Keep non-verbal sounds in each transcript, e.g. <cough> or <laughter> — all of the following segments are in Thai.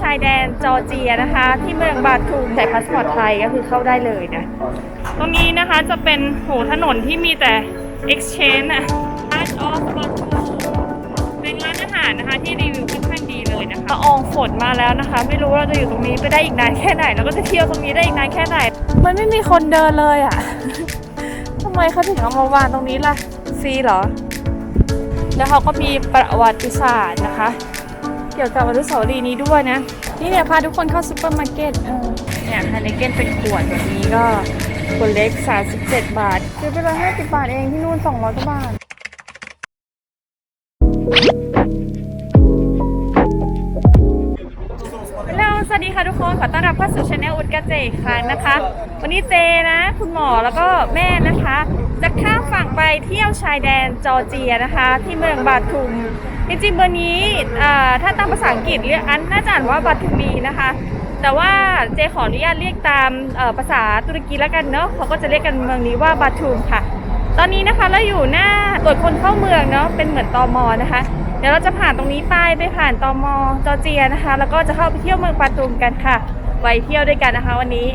ชายแดนจอร์เจียนะคะ ที่เมืองบาทูมใส่พาสปอร์ตไทยก็คือเข้าได้เลยนะ ตรงนี้นะคะจะเป็นโหถนนที่มีแต่ exchange อะ Arch of Batum เป็นร้านอาหารนะคะที่รีวิวค่อนข้างดีเลยนะคะละอองฝนมาแล้วนะคะ ไม่รู้เราจะอยู่ตรงนี้ไปได้อีกนานแค่ไหน แล้วก็จะเที่ยวตรงนี้ได้อีกนานแค่ไหน มันไม่มีคนเดินเลยอะทำไมเขาถึงเอามาวางตรงนี้ล่ะฟรีเหรอ แล้วเขาก็มีประวัติศาสตร์นะคะ กี่ยวกับอนุสาวรีย์นี้ด้วยนะ นี่เนี่ยพาทุกคนเข้าซูเปอร์มาร์เก็ตเนี่ยฮานิเกนเป็นขวดแบบนี้ก็ขวดเล็ก 37 บาท ซื้อไปร้อยห้าสิบบาทเองที่นู่น200กว่าบาท สวัสดีค่ะทุกคนขอต้อนรับเข้าสู่ช anel อุดกระเจอีกครั้งนะคะ วันนี้เจนะ คุณหมอแล้วก็แม่นะคะ จะข้ามฝั่งไปเที่ยวชายแดนจอร์เจียนะคะ ที่เมืองบาทุม จริงๆเบอร์นี้ถ้าตามภาษาอังกฤษเรียกอันน่าจะอ่านว่าบาทุมีนะคะ แต่ว่าเจขออนุญาตเรียกตามภาษาตุรกีแล้วกันเนาะเขาก็จะเรียกกันเมืองนี้ว่าบาทุมค่ะ ตอนนี้นะคะเราอยู่หน้าตรวจคนเข้าเมืองเนาะเป็นเหมือนตอมอนะคะ เดี๋ยวเราจะผ่านตรงนี้ไปไปผ่านตอมอจอร์เจียนะคะ แล้วก็จะเข้าไปเที่ยวเมืองปาตูมกันค่ะ ไปเที่ยวด้วยกันนะคะวันนี้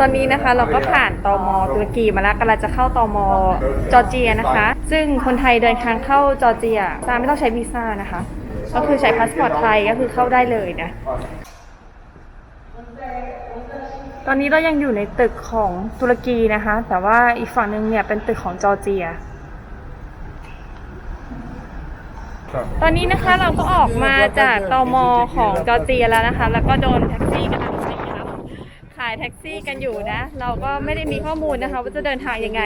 ตอนนี้นะคะเราก็ผ่านตอมอตุรกีมาแล้วกำลังจะเข้าตอมอจอร์เจียนะคะ ซึ่งคนไทยเดินทางเข้าจอร์เจียซาไม่ต้องใช้วีซ่านะคะ ก็คือใช้พาสปอร์ตไทยก็คือเข้าได้เลยนะตอนนี้เรายังอยู่ในตึกของตุรกีนะคะ แต่ว่าอีกฝั่งหนึ่งเนี่ยเป็นตึกของจอร์เจียตอนนี้นะคะเราก็ออกมาจากตอมอของจอร์เจียแล้วนะคะ แล้วก็โดนแท็กซี่กำลังใช้ครับขายแท็กซี่กันอยู่นะ เราก็ไม่ได้มีข้อมูลนะคะว่าจะเดินทางยังไง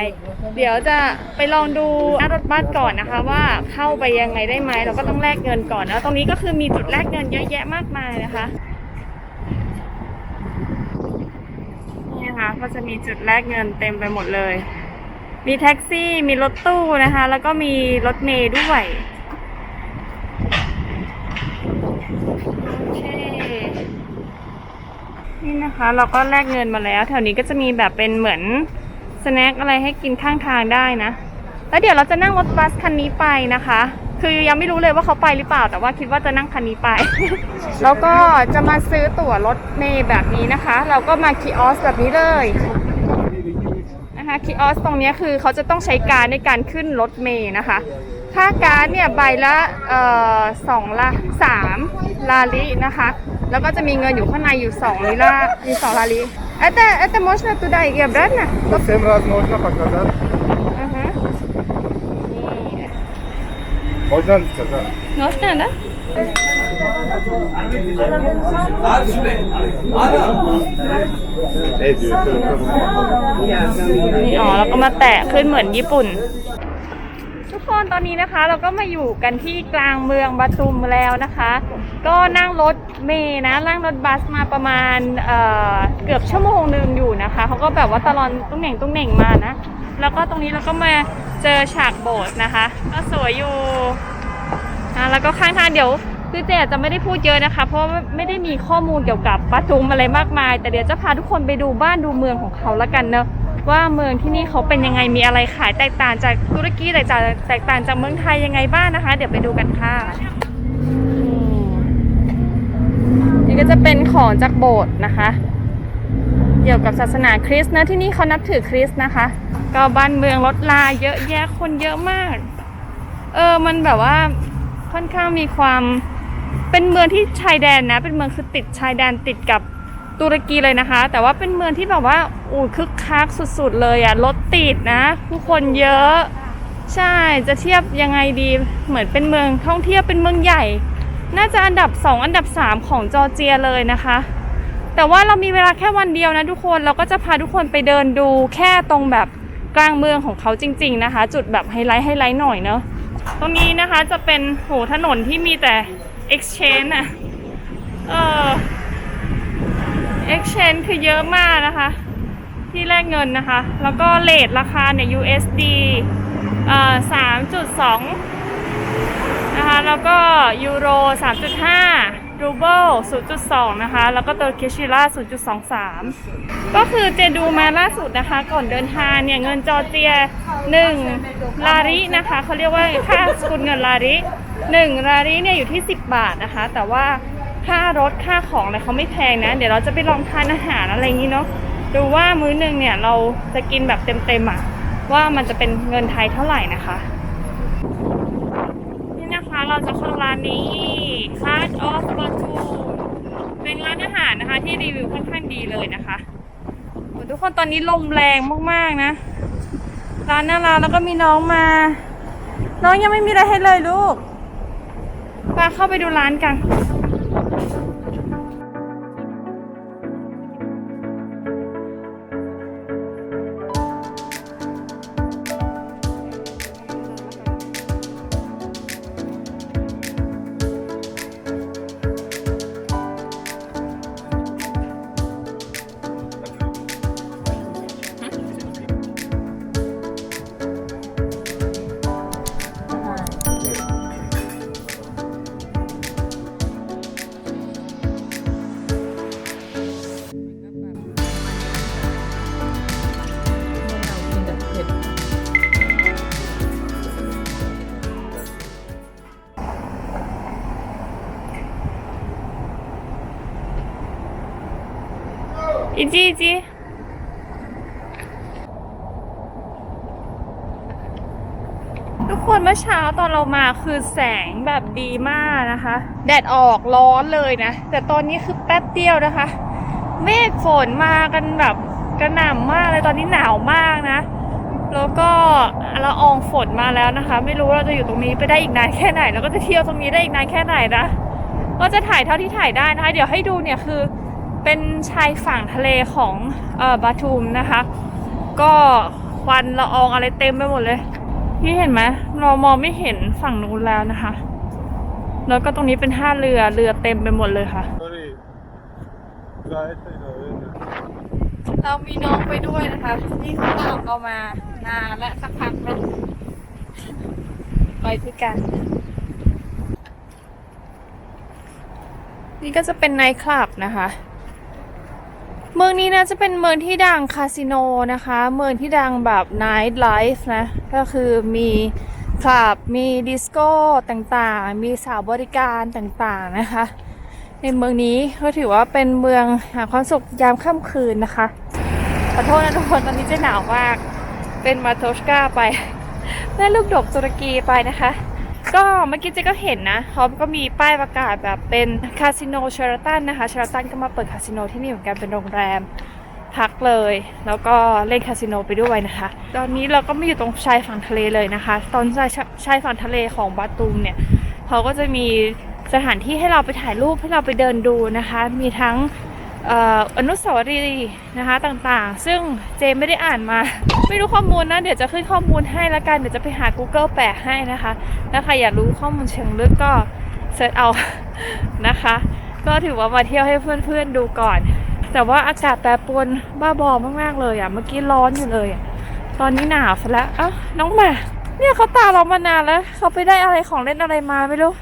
เดี๋ยวจะไปลองดูหน้ารถบัสก่อนนะคะ ว่าเข้าไปยังไงได้ไหมเราก็ต้องแลกเงินก่อนแล้วตรงนี้ก็คือมีจุดแลกเงินเยอะแยะมากมายนะคะนี่นะคะก็จะมีจุดแลกเงินเต็มไปหมดเลย มีแท็กซี่มีรถตู้นะคะ แล้วก็มีรถเมย์ด้วย โอเค นี่นะคะ เราก็แลกเงินมาแล้ว แถวนี้ก็จะมีแบบเป็นเหมือนสแน็คอะไรให้กินข้างทางได้นะ แล้วเดี๋ยวเราจะนั่งรถบัสคันนี้ไปนะคะ คือยังไม่รู้เลยว่าเขาไปหรือเปล่า แต่ว่าคิดว่าจะนั่งคันนี้ไป แล้วก็จะมาซื้อตั๋วรถเมย์แบบนี้นะคะ เราก็มาคีออสแบบนี้เลยนะคะคีออสตรงนี้คือเขาจะต้องใช้การในการขึ้นรถเมย์นะคะ ค่าการ์ดเนี่ยใบละเอ่อสองละสามลาลินะคะ แล้วก็จะมีเงินอยู่ข้างในอยู่สองลิลาอยู่สองลาลิเอ๊ะแต่เอ๊ะแต่มอชนาตุดายเกียบรัตนะ Да, семь раз можно показать. อือฮะ Можно ли сказать? นอชนานะ Ne diyor? นี่อ๋อแล้วก็มาแตะขึ้นเหมือนญี่ปุ่น ทุกค นตอนนี้นะคะ เราก็มาอยู่กันที่กลางเมืองบาตุมแล้วนะคะ ก็นั่งรถเมย์นะนั่งรถบัสมาประมาณเเกือบชั่วโมงหนึ่งอยู่นะคะเขาก็แบบว่าตลอนตุ้งเหน่งตุ้งเหน่งมานะ แล้วก็ตรงนี้เราก็มาเจอฉากโบสถ์นะคะ ก็สวยอยู่นะแล้วก็ข้างทางเดี๋ยวคือเจอาจจะไม่ได้พูดเยอะนะคะ เพราะไม่ได้มีข้อมูลเกี่ยวกับปาทุมอะไรมากมาย แต่เดี๋ยวจะพาทุกคนไปดูบ้านดูเมืองของเขาล้วกันเนอะ ว่าเมืองที่นี่เขาเป็นยังไงมีอะไรขายแตกต่างจากตุรกีแตกต่างแตกต่างจากเมืองไทยยังไงบ้างนะคะ เดี๋ยวไปดูกันค่ะนี่ก็จะเป็นของจากโบสถ์นะคะ เกี่ยวกับศาสนาคริสต์นะที่นี่เขานับถือคริสต์นะคะ ก็บ้านเมืองรถลาเยอะแยะคนเยอะมาก เออมันแบบว่าค่อนข้างมีความเป็นเมืองที่ชายแดนนะ เป็นเมืองคือติดชายแดนติดกับ ตุรกีเลยนะคะ แต่ว่าเป็นเมืองที่แบบว่าอู้คึกคักสุดๆเลยอะรถติดนะ ผู้คนเยอะ ใช่จะเทียบยังไงดีเหมือนเป็นเมืองท่องเที่ยวเป็นเมืองใหญ่ น่าจะอันดับ 2 อันดับ 3 ของจอร์เจียเลยนะคะ แต่ว่าเรามีเวลาแค่วันเดียวนะทุกคนเราก็จะพาทุกคนไปเดินดูแค่ตรงแบบกลางเมืองของเขาจริง ๆนะคะ จุดแบบไฮไลท์ไฮไลท์หน่อยเนาะตรงนี้นะคะจะเป็นโหถนนที่มีแต่ exchange อะเออ exchange คือเยอะมากนะคะ ที่แลกเงินนะคะ แล้วก็เลทราคาเนี่ย USD เอ่อ3.2นะคะแล้วก็ยูโร 3.5 รูเบิล 0.2 นะคะ แล้วก็ตัวเคชิล่า 0.23 ก็คือเจดูมาล่าสุดนะคะ ก่อนเดินทางเนี่ย เงินจอร์เจีย 1 ลารินะคะเขาเรียกว่าค่าสกุลเงินลาริ 1 ลาริเนี่ยอยู่ที่ 10 บาทนะคะ แต่ว่า ค่ารถค่าของอะไรเขาไม่แพงนะ เดี๋ยวเราจะไปลองทานอาหารอะไรอย่างนี้เนาะดูว่ามื้อหนึงเนี่ยเราจะกินแบบเต็มๆอะว่ามันจะเป็นเงินไทยเท่าไหร่นะคะ นี่นะคะเราจะเข้าร้านนี้ Heart of Batu เป็นร้านอาหารนะคะ ที่รีวิวค่อนข้างดีเลยนะคะทุกคนตอนนี้ลมแรงมากๆนะ ร้านน่ารักแล้วก็มีน้องมา น้องยังไม่มีอะไรให้เลยลูกไปเข้าไปดูร้านกัน อเช้าตอนเรามาคือแสงแบบดีมากนะคะ แดดออกร้อนเลยนะ แต่ตอนนี้คือแป๊บเดียวนะคะ เมฆฝนมากันแบบกระหน่ำมากเลยตอนนี้หนาวมากนะ แล้วก็ละอองฝนมาแล้วนะคะ ไม่รู้เราจะอยู่ตรงนี้ไปได้อีกนานแค่ไหน แล้วก็จะเที่ยวตรงนี้ได้อีกนานแค่ไหนนะก็จะถ่ายเท่าที่ถ่ายได้นะคะ เดี๋ยวให้ดูเนี่ยคือเป็นชายฝั่งทะเลของเอ่อบาทูมนะคะ ก็ควันละอองอะไรเต็มไปหมดเลย นี่เห็นไหมเรามองไม่เห็นฝั่งนู้นแล้วนะคะ แล้วก็ตรงนี้เป็นท่าเรือเรือเต็มไปหมดเลยค่ะ Sorry. Gayet de öyle. เรามีน้องไปด้วยนะคะที่เขาตามเรามานานและสักพักแล้วไปด้วยกัน นี่ก็จะเป็นไนท์คลับนะคะ เมืองนี้นะจะเป็นเมืองที่ดังคาสิโนนะคะ เมืองที่ดังแบบไนท์ไลฟ์นะ ก็คือมีคลับ มีดิสโก้ต่างๆ มีสาวบริการต่างๆนะคะ ในเมืองนี้ก็ถือว่าเป็นเมืองหาความสุขยามค่ำคืนนะคะ ขอโทษนะทุกคนตอนนี้จะหนาวมาก เป็นมาโทชกาไปแม่ลูกดกตุรกีไปนะคะ ก็เมื่อกี้เจ๊ก็เห็นนะเขาก็มีป้ายประกาศแบบเป็นคาสิโนเชอร์ตันนะคะเชอร์ตันก็มาเปิดคาสิโนที่นี่เหมือนกันเป็นโรงแรมพักเลย แล้วก็เล่นคาสิโนไปด้วยนะคะ ตอนนี้เราก็ไม่อยู่ตรงชายฝั่งทะเลเลยนะคะ ตอนชายชายฝั่งทะเลของบาตูมเนี่ยเขาก็จะมีสถานที่ให้เราไปถ่ายรูปให้เราไปเดินดูนะคะ มีทั้ง อนุสาวรีย์นะคะต่างๆ ซึ่งเจไม่ได้อ่านมา ไม่รู้ข้อมูลนะ เดี๋ยวจะขึ้นข้อมูลให้ละกัน เดี๋ยวจะไปหา Google แปะให้นะคะ ถ้าใครอยากรู้ข้อมูลเชิงลึกก็เซิร์ชเอานะคะ ก็ถือว่ามาเที่ยวให้เพื่อนๆดูก่อน แต่ว่าอากาศแปรปรวนบ้าบอมากๆเลยอะ เมื่อกี้ร้อนอยู่เลยอะตอนนี้หนาวซะแล้วอะน้องหมา เนี่ยเขาตาเรามานานแล้ว เขาไปได้อะไรของเล่นอะไรมาไม่รู้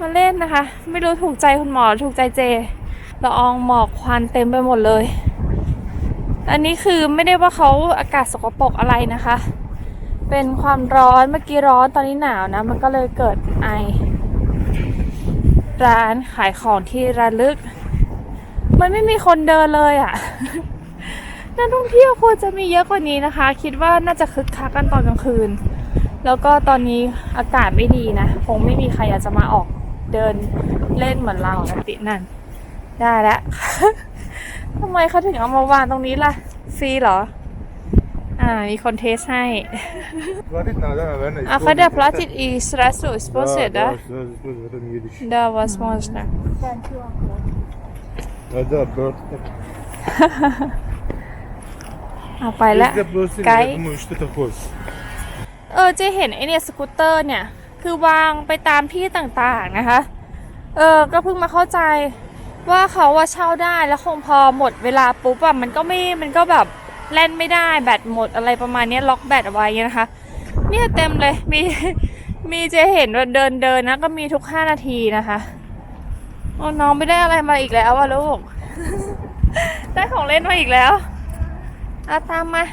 มาเล่นนะคะ ไม่รู้ถูกใจคุณหมอหรือถูกใจเจ ละอองหมอกควันเต็มไปหมดเลย อันนี้คือไม่ได้ว่าเขาอากาศสกปรกอะไรนะคะ เป็นความร้อนเมื่อกี้ร้อนตอนนี้หนาวนะ มันก็เลยเกิดไอ ร้านขายของที่ระลึก มันไม่มีคนเดินเลยอะ่ะนักท่องเที่ยวควรจะมีเยอะกว่านี้นะคะ คิดว่าน่าจะคึกคักกันตอนกลางคืน แล้วก็ตอนนี้อากาศไม่ดีนะ คงไม่มีใครอยากจะมาออกเดินเล่นเหมือนเรานะตินั่น ได้แล้ว ทำไมเขาถึงเอามาวางตรงนี้ล่ะ ฟรีเหรอ อ่า มีคนเทสให้ Platit надо, наверное. А когда платит и сразу использует, да? Да, сразу используй, в этом не видишь. Да, возможно. А, да, Bird. เอาไปแล้ว Везде просто, Кай. я думаю, что это хост. เออเจะเห็นไอเนี่ยสกูตเตอร์เนี่ย คือวางไปตามที่ต่างๆนะคะ เออ ก็เพิ่งมาเข้าใจ ว่าเขาว่าเช่าได้แล้วคงพอหมดเวลาปุ๊บอะมันก็ไม่มันก็แบบเล่นไม่ได้แบตหมดอะไรประมาณนี้ล็อกแบตเอาไว้นะคะ เนี่ยเต็มเลยมีมีเจเห็นว่าเดินเดินนะก็มีทุกห้านาทีนะคะโอ้น้องไม่ได้อะไรมาอีกแล้วอะลูกได้ของเล่นมาอีกแล้วอาตามมา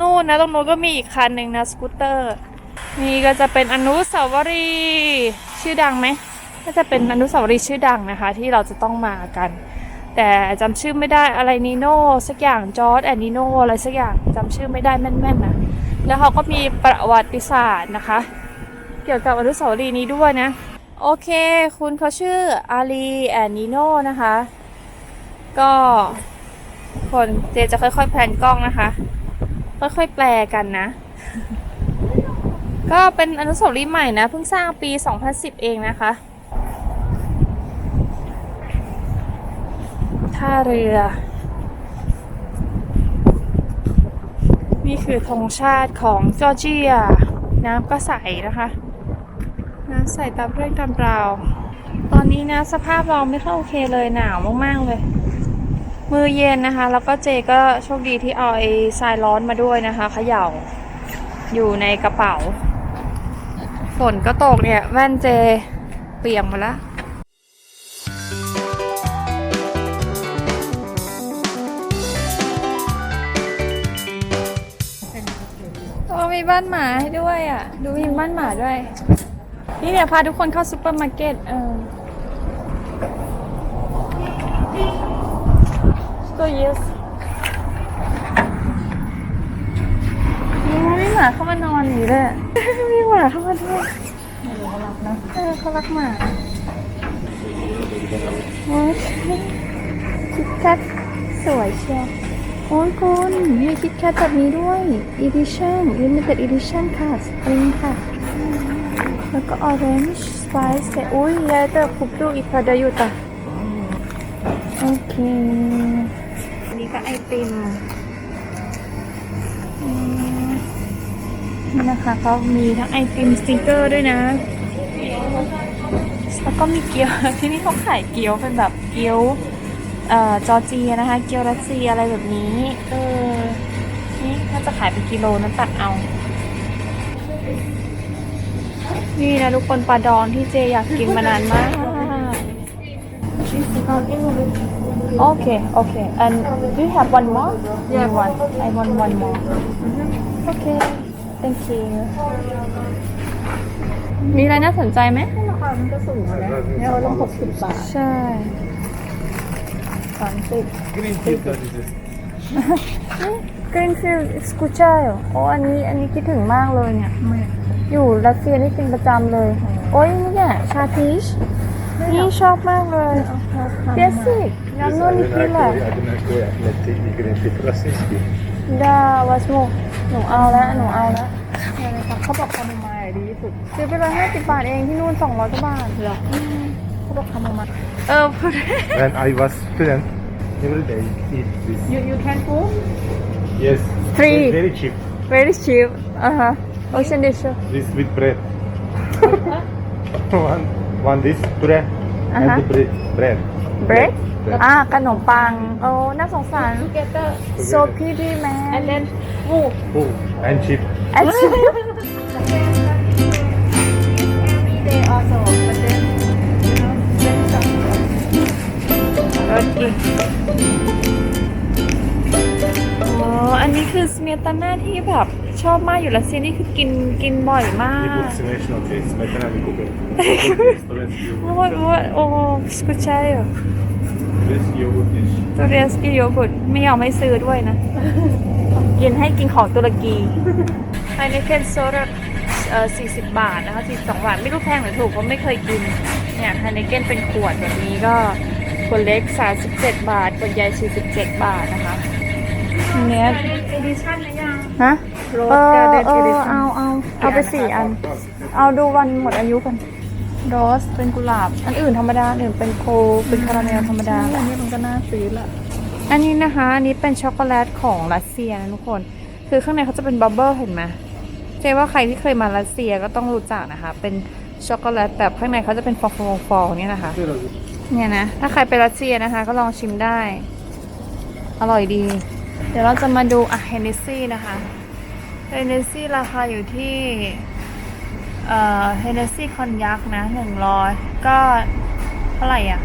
นู่นนะตรงนู้นก็มีอีกคันหนึ่งนะสกูตเตอร์นี่ก็จะเป็นอนุสาวรีย์ชื่อดังไหม ก็จะเป็นอนุสาวรีย์ชื่อดังนะคะ ที่เราจะต้องมากัน แต่จำชื่อไม่ได้อะไรนีโน่สักอย่างจอร์ดแอนนิโน่อะไรสักอย่างจำชื่อไม่ได้แม่นๆนะแล้วเขาก็มีประวัติศาสตร์นะคะ เกี่ยวกับอนุสาวรีย์นี้ด้วยนะ โอเค คุณเขาชื่ออาลีแอนนิโน่นะคะ ก็คนเจจะค่อยๆแพนกล้องนะคะ ค่อยๆแปลกันนะ ก็เป็นอนุสาวรีย์ใหม่นะ เพิ่งสร้างปี 2010 เองนะคะ ท่าเรือ นี่คือธงชาติของจอร์เจีย น้ำก็ใสนะคะ น้ำใสตามเรื่องตามราว ตอนนี้นะสภาพเราไม่ค่อยโอเคเลยหนาวมากๆเลย มือเย็นนะคะ แล้วก็เจก็โชคดีที่เอาไอ้ทรายร้อนมาด้วยนะคะเขย่าอยู่ในกระเป๋า ฝนก็ตกเนี่ย แว่นเจเปียกหมดแล้ว บ้านหมาให้ด้วยอะ ดูมีบ้านหมาด้วย นี่เดี๋ยวพาทุกคนเข้าซูเปอร์มาร์เก็ตเออ so yes มีหมาเข้ามานอนอยู่เลยมีหมาเข้ามาด้วยเขารักนะเขารักหมาโคิดแค่สวยเชียว โอ้ยคุณมีคิดแคทแบบนี้ด้วย edition limited edition ค่ะ สปริงค่ะ แล้วก็ orange spice แต่อุ้ยยายแต่คุบดูอีกค่ะเดยวอยู่ต่ะโอเค อันนี้ก็ไอติมอืมนี่นะคะเขามีทั้งไอติมสติกเกอร์ด้วยนะ แล้วก็มีเกี๊ยวที่นี่เขาขายเกี๊ยวเป็นแบบเกี๊ยว เอ่อจอร์เจียนะคะ เกี๊ยวรัสเซียอะไรแบบนี้ เออ นี่ถ้าจะขายเป็นกิโลนั้นตัดเอา นี่นะทุกคนปลาดองที่เจอยากกินมานานมากโอเคโอเค and do you have one more yeah one I want one more okay thank you มีอะไรน่าสนใจไหมราคามันก็สูงอะนะเนี่ยเราลงหกสิบบาท ใช่ 30 Greenfield Cottages Greenfield สกูเชอ๋ออันนี้อันนี้คิดถึงมากเลยเนี่ย อยู่รัสเซียนี่กินประจำเลย โอ้ยนี่แหละชาทีชนี่ชอบมากเลยเบสิกน้ำนุ่นนี่คือแหละด่าวัสโมหนูเอาละหนูเอาแล้วเขาบอกคาโมไมล์ดีที่สุดซื้อไปร้อยห้าสิบบาทเองที่นู่นสองร้อยกว่าบาทเหรอ เขาบอกคาโมไมล์ เออพูด When I was student, every day eat this. you you can cook Yes. Free. Very, very cheap. very cheap อ่าฮะ ocean dish This with bread. <laughs> one, one this bread and Uh-huh. the bread. Bread. bread Bread. อ่าขนมปัง โอ้ น่าสงสาร together so pretty man and then cook Oh, and cheap. and <laughs> ตาน่าที่แบบชอบมากอยู่รัสเซียนี่คือกินกินบ่อยมาก Не будет смешно, окей, сметана не купил. Студентский โอ้ йогурт. โหโอ้สกุชัย Студентский йогурт есть. ตุเรียสกิโยกุดไม่ยอมไม่ซื้อด้วยนะ กินให้กินของตุรกีไฮเนเคนโซดาเอ่อ40 บาทนะคะ42บาท ไม่รู้แพงหรือถูกเพราะไม่เคยกิน เนี่ยไฮเนเคนเป็นขวดแบบนี้ก็ขวดเล็ก 37 บาทขวดใหญ่ 47 บาทนะคะ เนื้อเอดิชั่นหยัง ฮะโรสเออดเออ Edition เอาเอาเอาไปสี่อัน เอาดูวันหมดอายุกันโรสเป็นกุหลาบ อันอื่นธรรมดาอันอื่นเป็นโคเป็นคาราเมลธรรมดา อันนี้มันก็น่าซื้อละอันนี้นะคะ อันนี้เป็นช็อกโกแลตของรัสเซียนะทุกคน คือข้างในเขาจะเป็นบับเบิ้ลเห็นไหมเจ๊ว่าใครที่เคยมารัสเซียก็ต้องรู้จักนะคะ เป็นช็อกโกแลตแบบข้างในเขาจะเป็นฟองฟองฟองเนี่ยนะคะ เนี่ยนะ ถ้าใครไปรัสเซียนะคะ ก็ลองชิมได้ อร่อยดี เดี๋ยวเราจะมาดูอะเฮนเนซี่นะคะเฮนเนซี่ราคาอยู่ที่เอ่อเฮนเนซี่คอนยักนะหนึ่งร้อยก็เท่าไหร่อะ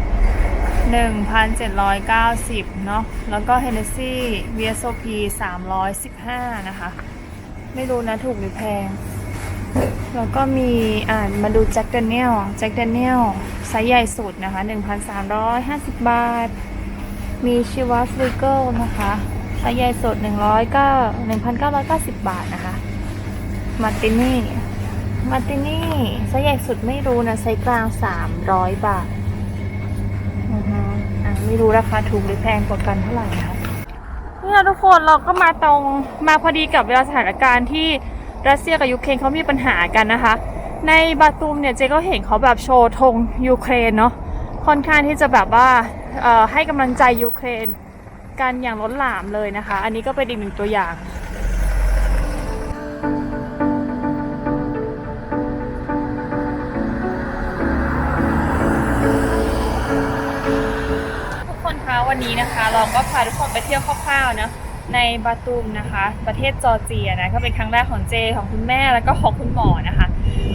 หนึ่งพันเจ็ดร้อยเก้าสิบเนาะแล้วก็เฮนเนซี่ VSOP สามร้อยสิบห้านะคะ ไม่รู้นะถูกหรือแพง แล้วก็มีอ่านมาดูแจ็คเดนเนียลแจ็คเดนเนียลไซส์ใหญ่สุดนะคะ1,350บาท มีชิวาฟริเกิลนะคะ ไซส์ใหญ่สุด100ก็1,990บาทนะคะมาร์ตินี่มาร์ตินี่ไซส์ใหญ่สุดไม่รู้นะไซส์กลาง300บาทอือฮึอะไม่รู้ราคาถูกหรือแพงกว่ากันเท่าไหร่นะคะเนี่ยทุกคนเราก็มาตรงมาพอดีกับเวลาสถานการณ์ที่รัสเซียกับยูเครนเขามีปัญหากันนะคะ ในบาตูมเนี่ยเจ๊ก็เห็นเขาแบบโชว์ธงยูเครนเนาะค่อนข้างที่จะแบบว่าเอ่อให้กำลังใจยูเครน กันอย่างล้นหลามเลยนะคะ อันนี้ก็เป็นอีกหนึ่งตัวอย่างทุกคนคะวันนี้นะคะเราก็พาทุกคนไปเที่ยวคร่าวๆนะในบาตูมนะคะ ประเทศจอร์เจียนะก็เป็นครั้งแรกของเจของคุณแม่แล้วก็ของคุณหมอนะคะ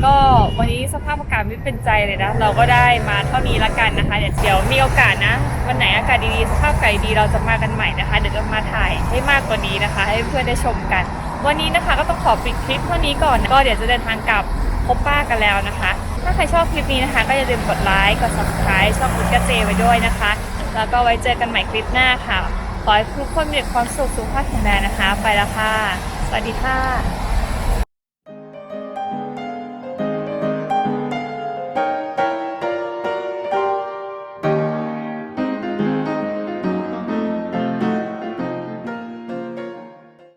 ก็วันนี้สภาพอากาศไม่เป็นใจเลยนะ เราก็ได้มาเท่านี้ละกันนะคะ เดี๋ยวเดี๋ยวมีโอกาสนะ วันไหนอากาศดีๆสภาพอากาศดีเราจะมากันใหม่นะคะ เดี๋ยวจะมาถ่ายให้มากกว่านี้นะคะ ให้เพื่อนได้ชมกัน วันนี้นะคะก็ต้องขอปิดคลิปเท่านี้ก่อนนะก็เดี๋ยวจะเดินทางกลับพบป้ากันแล้วนะคะ ถ้าใครชอบคลิปนี้นะคะ ก็อย่าลืมกดไลค์กด subscribe ช่องคุณกระเจไว้ด้วยนะคะ แล้วก็ไว้เจอกันใหม่คลิปหน้าค่ะขอให้ทุกคนมีความสุขสุขภาพแข็งแรงนะคะ ไปแล้วค่ะ สวัสดีค่ะ